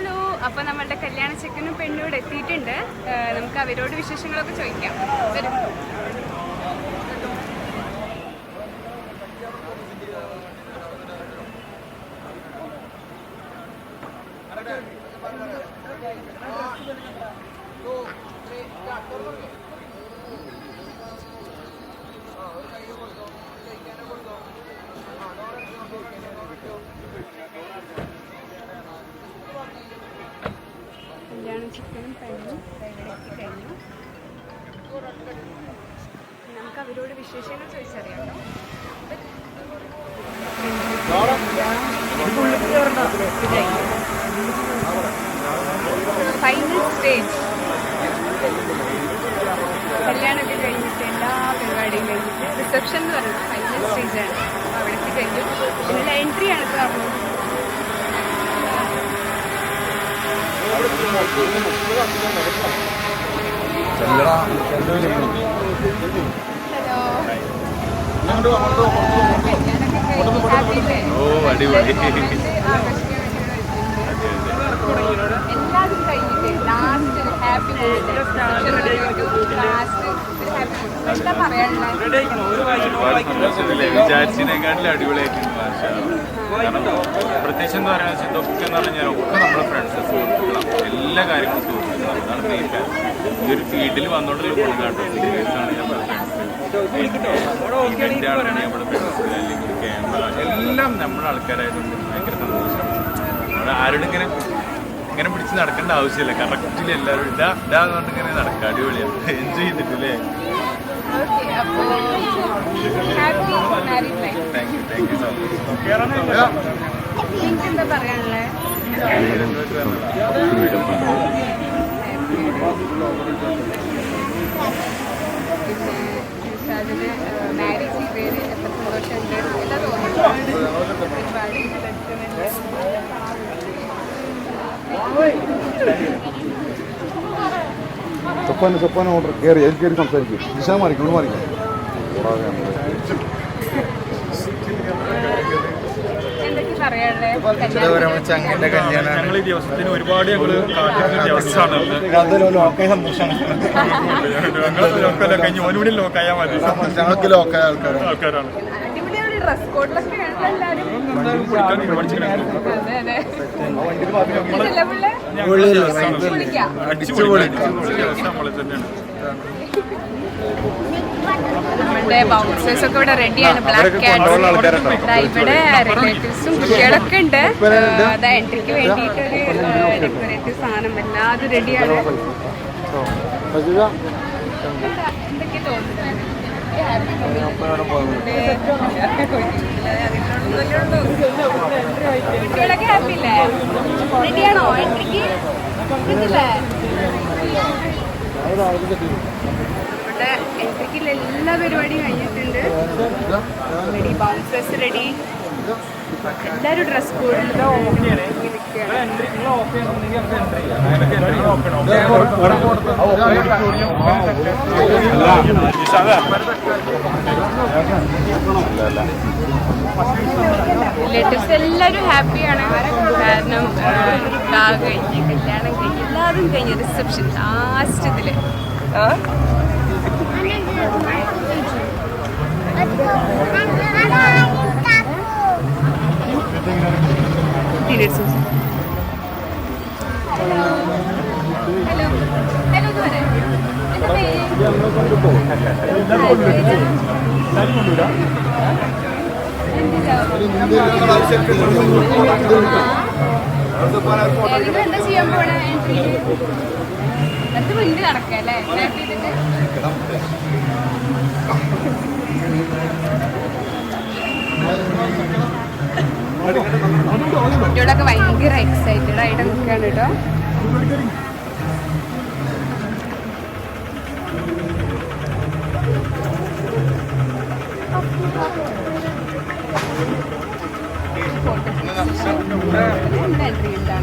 Hello അപ്പോൾ നമ്മളുടെ കല്യാണ ചെക്കനും പെണ്ണും ഇവിടെ എത്തിയിട്ടുണ്ട്. നമുക്ക് അവരോട് വിശേഷങ്ങളൊക്കെ ചോദിക്കാം. വരും കല്യാണ ചെക്കനും പെണ്ണും ഇവിടെ എത്തിക്കഴിഞ്ഞു നമുക്ക് അവരോട് വിശേഷങ്ങൾ ചോദിച്ചറിയാം ഫൈനൽ സ്റ്റേജ് കല്യാണമൊക്കെ കഴിഞ്ഞിട്ട് എല്ലാ പരിപാടിയും കഴിഞ്ഞിട്ട് റിസപ്ഷൻ എന്ന് പറയുന്നത് ഫൈനൽ സ്റ്റേജാണ് അപ്പോൾ അവിടേക്ക് കഴിഞ്ഞു. പിന്നെ എൻട്രി ആണ് കാരണം ഹലോ ഓ അടിപൊളി. വിചാരിച്ചതിനെക്കാട്ടിലും അടിപൊളിയായിട്ടുണ്ട് കാരണം പ്രത്യേകിച്ച് എന്താ പറയുക വെച്ചാൽ ഇതൊക്കെ എന്ന് പറഞ്ഞാൽ ഒക്കെ നമ്മുടെ ഫ്രണ്ട്സ് സുഹൃത്തുക്കളാണ് എല്ലാ കാര്യങ്ങളും സുഹൃത്തുക്കളാണ് അതാണ് മെയിൻ കാര്യം ഈ ഒരു ഫീൽഡിൽ സീരിയസാണ് നമ്മുടെ ഇവന്റാണെങ്കിൽ നമ്മുടെ ഫ്രണ്ട്സ് അല്ലെങ്കിൽ ക്യാമറ എല്ലാം നമ്മുടെ ആൾക്കാരായതുകൊണ്ട് ഭയങ്കര സന്തോഷം. അവിടെ ആരോടും ഇങ്ങനെ ഇങ്ങനെ പിടിച്ച് നടക്കേണ്ട ആവശ്യമില്ല. കറക്റ്റിൽ എല്ലാവരും ഇതാ ഇതാ ഇങ്ങനെ നടക്കുക. അടിപൊളിയാണ് എൻജോയ് ചെയ്തിട്ടില്ലേ? Thank you thank you so much എന്താ പറയാനുള്ളത് പിന്നെ ചപ്പാൻ ഓർഡർ കയറി എനിക്ക് കയറി സംസാരിക്കും ദിശ മാറിക്കും ഇവിടെ മാറിക്കും എന്തൊക്കെ പറയാനുള്ളത് ചങ്ങന്റെ കല്യാണം ഞങ്ങൾ ഈ ദിവസത്തിന് ഒരുപാട് ഞങ്ങൾ കാത്തിരുന്ന ദിവസമാണ് അതൊരു ലോക്കായ സന്തോഷമാണ് ഞങ്ങൾ കഴിഞ്ഞ് ഓനുകൂടി ലോക്കായാൽ മതി ഞങ്ങൾക്ക് ലോക്കായ ആൾക്കാരാണ് ഡ്രസ് കോഡിലൊക്കെ എല്ലാവരും നമ്മുടെ ബൗൺസേഴ്സ് ഒക്കെ ഇവിടെ റെഡിയാണ് ബ്ലാക്ക് ആൻഡ് ഇവിടെ റിലേറ്റീവ്സും കുട്ടികളൊക്കെ ഉണ്ട്. അത് എൻട്രിക്ക് വേണ്ടിയിട്ട് ഒരു ഡെക്കറേറ്റീവ് സാധനം എല്ലാതും റെഡിയാണ് എന്തൊക്കെ തോന്നുന്നത്? കുട്ടികളൊക്കെ ഹാപ്പി റെഡിയാണോ എൻട്രിക്ക് കിട്ടില്ലേ ഇവിടെ എൻട്രിക്കിൽ എല്ലാ പരിപാടിയും കഴിഞ്ഞിട്ടുണ്ട്. റെഡി ബൗൺസേഴ്സ് റെഡി എല്ലാവരും ഡ്രസ് കോഡിൽ റിലേറ്റീവ്സ് എല്ലാവരും ഹാപ്പിയാണ് കാരണം വിവാഹം കഴിഞ്ഞ് കല്യാണം കഴിഞ്ഞ് എല്ലാവരും കഴിഞ്ഞ് റിസപ്ഷൻ ലാസ്റ്റ് ഇതിൽ. പീരിയഡ്സ് പറയാം എന്താ ചെയ്യാൻ പോണേ അത് മുന്നിൽ നടക്കല്ലേ കുട്ടികളൊക്കെ ഭയങ്കര എക്സൈറ്റഡ് ആയിട്ട് നിൽക്കുകയാണ് കേട്ടോ. ഫോട്ടോ എന്താണ്